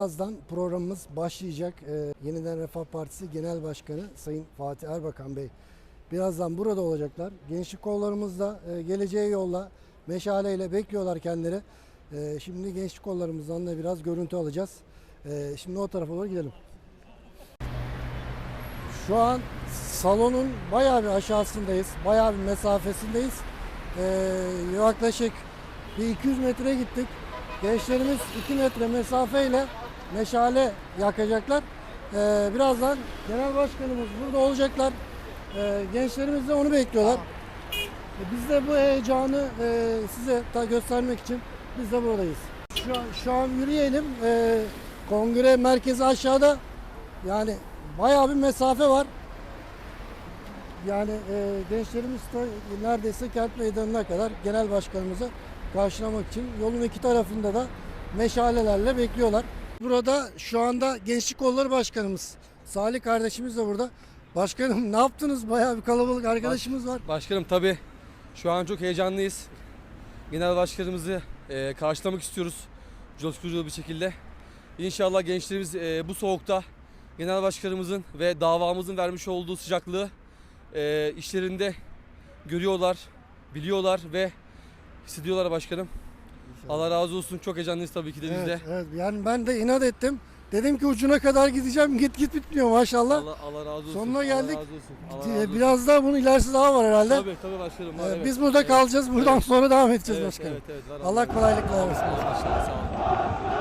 Birazdan programımız başlayacak. Ee, Yeniden Refah Partisi Genel Başkanı Sayın Fatih Erbakan Bey birazdan burada olacaklar. Gençlik kollarımızda e, geleceğe yolla meşaleyle bekliyorlar kendileri. Ee, şimdi gençlik kollarımızdan da biraz görüntü alacağız. Ee, şimdi o tarafa doğru gidelim. Şu an salonun bayağı bir aşağısındayız. Bayağı bir mesafesindeyiz. Ee, yaklaşık bir 200 metre gittik. Gençlerimiz 2 metre mesafeyle meşale yakacaklar. Ee, birazdan genel başkanımız burada olacaklar. Ee, gençlerimiz de onu bekliyorlar. Ee, Biz de bu heyecanı e, size ta göstermek için biz de buradayız. Şu an, şu an yürüyelim. Ee, kongre merkezi aşağıda. Yani bayağı bir mesafe var. Yani e, gençlerimiz de neredeyse kent meydanına kadar genel başkanımızı karşılamak için yolun iki tarafında da meşalelerle bekliyorlar. Burada şu anda Gençlik Kolları Başkanımız Salih kardeşimiz de burada. Başkanım ne yaptınız? Bayağı bir kalabalık arkadaşımız var. Başkanım tabii şu an çok heyecanlıyız. Genel başkanımızı e, karşılamak istiyoruz. Coşkucu bir şekilde. İnşallah gençlerimiz e, bu soğukta genel başkanımızın ve davamızın vermiş olduğu sıcaklığı e, işlerinde görüyorlar, biliyorlar ve hissediyorlar başkanım. Allah razı olsun. Çok heyecanlıyız tabii ki de biz de. Evet, evet. Yani ben de inat ettim. Dedim ki ucuna kadar gideceğim. Git git bitmiyor maşallah. Allah, Allah razı olsun. Sonuna Allah geldik. razı olsun. Allah razı olsun. Biraz daha bunun ilerisi daha var herhalde. Tabii tabii başkanım. Ee, evet. Biz burada kalacağız. Buradan sonra devam edeceğiz Evet, başkanım. evet, evet, var Allah kolaylıklar versin. Allah başkanım, sağ olun.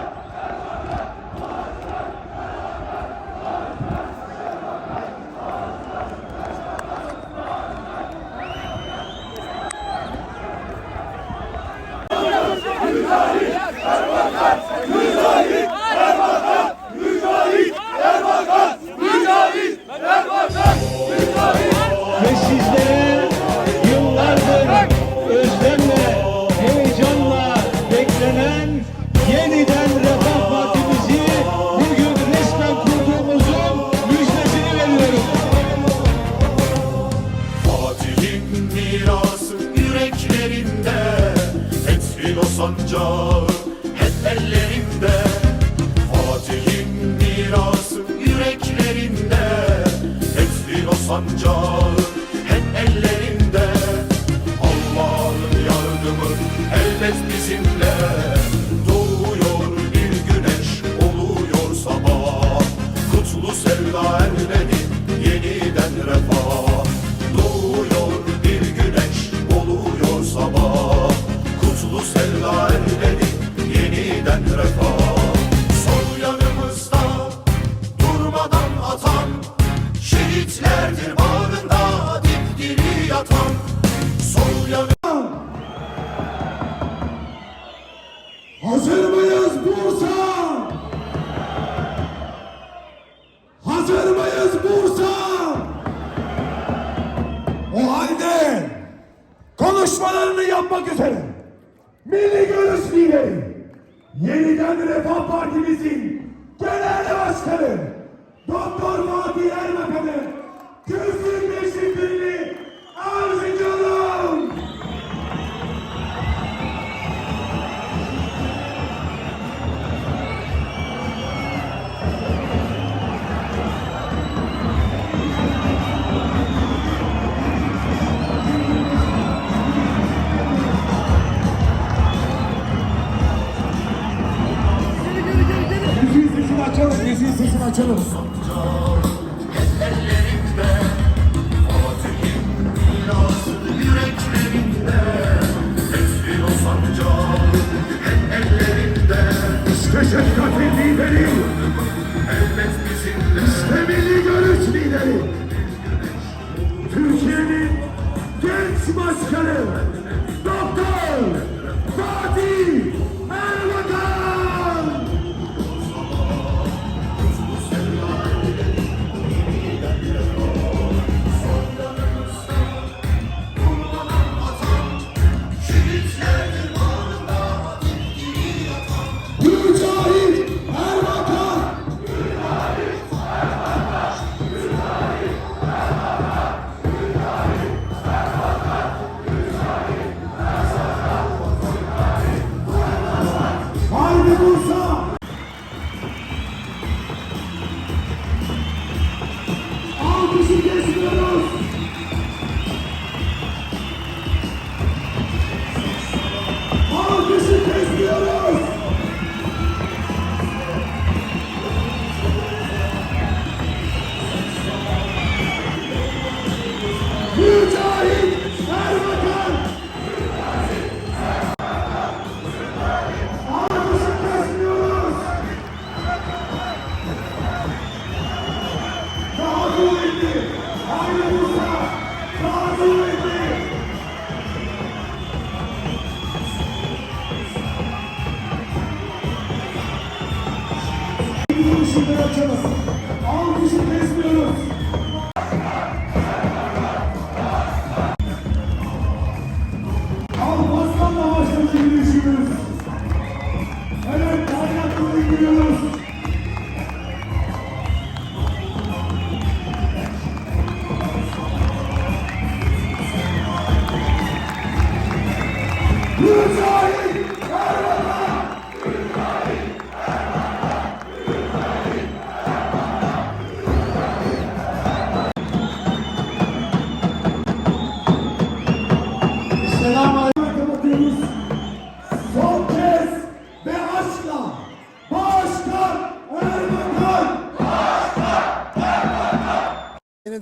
Ve Fethin Genel Başkanı Tchau.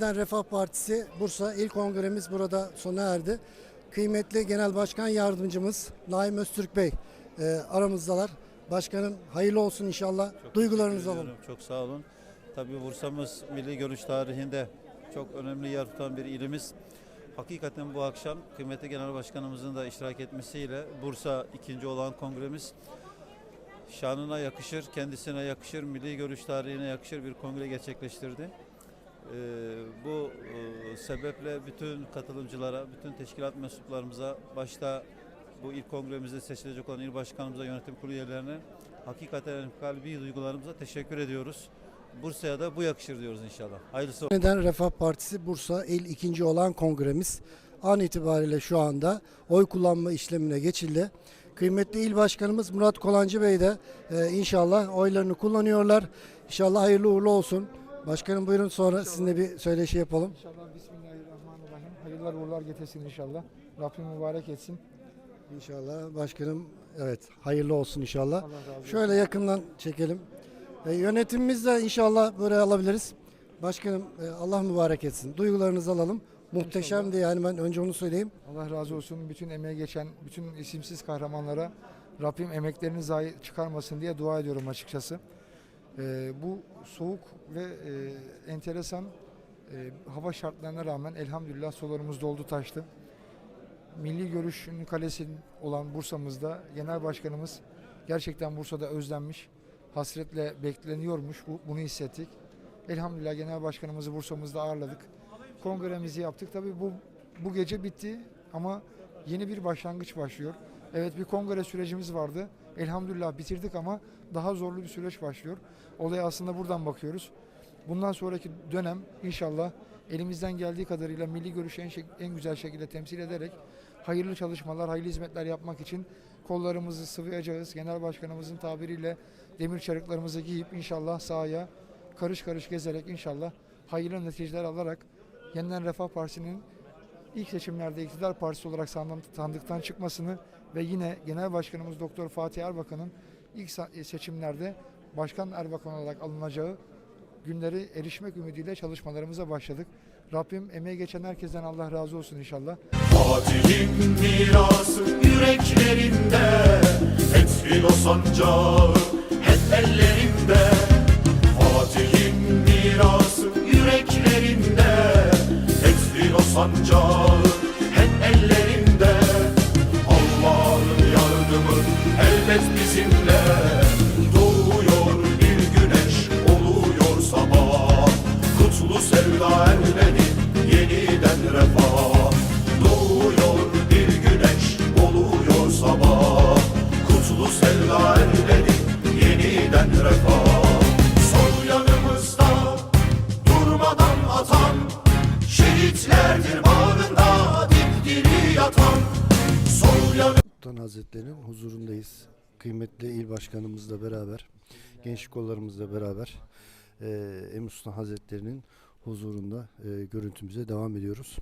Yeniden Refah Partisi Bursa İl Kongremiz burada sona erdi. Kıymetli Genel Başkan Yardımcımız Naim Öztürk Bey e, aramızdalar. Başkanım hayırlı olsun inşallah. Duygularınızı Teşekkür alalım. Çok sağ olun. Tabii Bursa'mız milli görüş tarihinde çok önemli yer tutan bir ilimiz. Hakikaten bu akşam kıymetli genel başkanımızın da iştirak etmesiyle Bursa ikinci olan kongremiz şanına yakışır, kendisine yakışır, milli görüş tarihine yakışır bir kongre gerçekleştirdi. Ee, bu e, sebeple bütün katılımcılara, bütün teşkilat mensuplarımıza, başta bu ilk kongremizde seçilecek olan il başkanımıza, yönetim kurulu üyelerine hakikaten kalbi duygularımıza teşekkür ediyoruz. Bursa'ya da bu yakışır diyoruz inşallah. Hayırlısı olsun. Yeniden Refah Partisi Bursa İl ikinci olan kongremiz an itibariyle şu anda oy kullanma işlemine geçildi. Kıymetli il başkanımız Murat Kolancı Bey de e, inşallah oylarını kullanıyorlar. İnşallah hayırlı uğurlu olsun. Başkanım buyurun sonra sizinle bir söyleşi yapalım. İnşallah Bismillahirrahmanirrahim. Hayırlar uğurlar getirsin inşallah. Rabbim mübarek etsin. İnşallah başkanım evet hayırlı olsun inşallah. Şöyle yakından çekelim. E, yönetimimiz de inşallah böyle alabiliriz. Başkanım e, Allah mübarek etsin. Duygularınızı alalım. Muhteşemdi yani ben önce onu söyleyeyim. Allah razı olsun. Bütün emeğe geçen bütün isimsiz kahramanlara Rabbim emeklerini zayi çıkarmasın diye dua ediyorum açıkçası. Ee, bu soğuk ve e, enteresan e, hava şartlarına rağmen elhamdülillah sularımız doldu taştı. Milli görüşün kalesi olan Bursa'mızda genel başkanımız gerçekten Bursa'da özlenmiş, hasretle bekleniyormuş. Bu, bunu hissettik. Elhamdülillah genel başkanımızı Bursa'mızda ağırladık. Kongremizi yaptık. Tabii bu bu gece bitti ama yeni bir başlangıç başlıyor. Evet bir kongre sürecimiz vardı. Elhamdülillah bitirdik ama daha zorlu bir süreç başlıyor. Olaya aslında buradan bakıyoruz. Bundan sonraki dönem inşallah elimizden geldiği kadarıyla milli görüşü en, en güzel şekilde temsil ederek hayırlı çalışmalar, hayırlı hizmetler yapmak için kollarımızı sıvayacağız. Genel başkanımızın tabiriyle demir çarıklarımızı giyip inşallah sahaya karış karış gezerek inşallah hayırlı neticeler alarak Yeniden Refah Partisi'nin ilk seçimlerde iktidar partisi olarak sandıktan çıkmasını ve yine Genel Başkanımız Doktor Fatih Erbakan'ın ilk sa- seçimlerde Başkan Erbakan olarak alınacağı günleri erişmek ümidiyle çalışmalarımıza başladık. Rabbim emeği geçen herkesten Allah razı olsun inşallah. Fatih'in mirası yüreklerinde Fethil o sevda elleri yeniden refah Doğuyor bir güneş oluyor sabah. Kutlu sevda elleri yeniden refah Sol yanımızda durmadan atan Şehitlerdir bağrında dipdiri yatan. Sol yanımızda Sultan Hazretleri'nin huzurundayız. Kıymetli il başkanımızla beraber, gençlik kollarımızla beraber e, Emin Sultan Hazretleri'nin huzurunda e, görüntümüze devam ediyoruz.